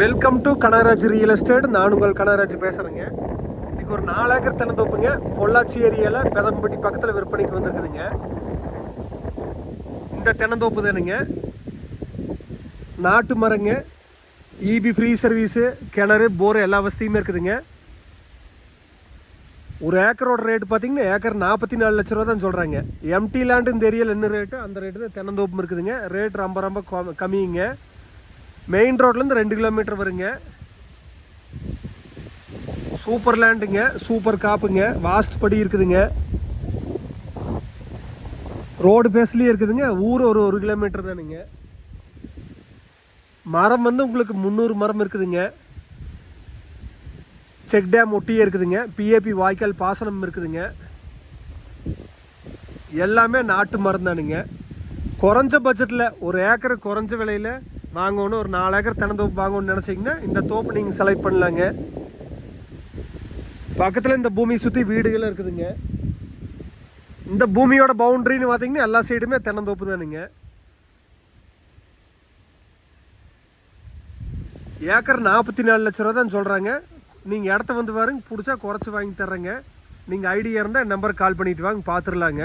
Welcome to Kanagaraj real estate நான் உங்கள் கனகராஜ் பேசுகிறேங்க இன்னைக்கு ஒரு நாலு ஏக்கர் தென்னந்தோப்புங்க பொள்ளாச்சி ஏரியாவில் பெதம்பட்டி பக்கத்தில் விற்பனைக்கு வந்திருக்குதுங்க. இந்த தென்னந்தோப்பு தானுங்க. நாட்டு மரங்க இபி ஃப்ரீ சர்வீஸு கிணறு போர் எல்லா வசதியுமே இருக்குதுங்க. ஒரு ஏக்கரோட ரேட் பார்த்தீங்கன்னா ஏக்கர் நாற்பத்தி நாலு லட்ச ரூபா தான் சொல்கிறாங்க எம்டி லேண்டு இந்த ஏரியாவில் என்ன ரேட்டு அந்த ரேட்டு தான் தென்னந்தோப்பும் இருக்குதுங்க. ரேட் ரொம்ப ரொம்ப கம்மிங்க. மெயின் ரோட்லேருந்து ரெண்டு கிலோமீட்டர் வருங்க. சூப்பர் லேண்டுங்க சூப்பர் காப்புங்க வாஸ்ட் படி இருக்குதுங்க. ரோடு பேஸ்லேயே இருக்குதுங்க ஊர் ஒரு ஒரு கிலோமீட்டர் தானுங்க. மரம் வந்து உங்களுக்கு முந்நூறு மரம் இருக்குதுங்க. செக் டேம் ஒட்டியே இருக்குதுங்க பிஏபி வாய்க்கால் பாசனம் இருக்குதுங்க. எல்லாமே நாட்டு மரம் தானுங்க. குறைஞ்ச பட்ஜெட்டில் ஒரு ஏக்கர் குறைஞ்ச விலையில் வாங்கணும் ஒரு நாலு ஏக்கர் தென்னந்தோப்பு வாங்கணும்னு நினச்சிங்கன்னா இந்த தோப்பு நீங்கள் செலக்ட் பண்ணலாங்க. பக்கத்தில் இந்த பூமியை சுற்றி வீடுகளும் இருக்குதுங்க. இந்த பூமியோட பவுண்டரின்னு பார்த்தீங்கன்னா எல்லா சைடுமே தென்னந்தோப்பு தானுங்க. ஏக்கர் நாற்பத்தி நாலு லட்ச ரூபா தான் சொல்கிறாங்க நீங்கள் இடத்த வந்து பாருங்க பிடிச்சா குறைச்சி வாங்கி தர்றேங்க. நீங்கள் ஐடியா இருந்தால் நம்பருக்கு கால் பண்ணிவிட்டு வாங்க பார்த்துடலாங்க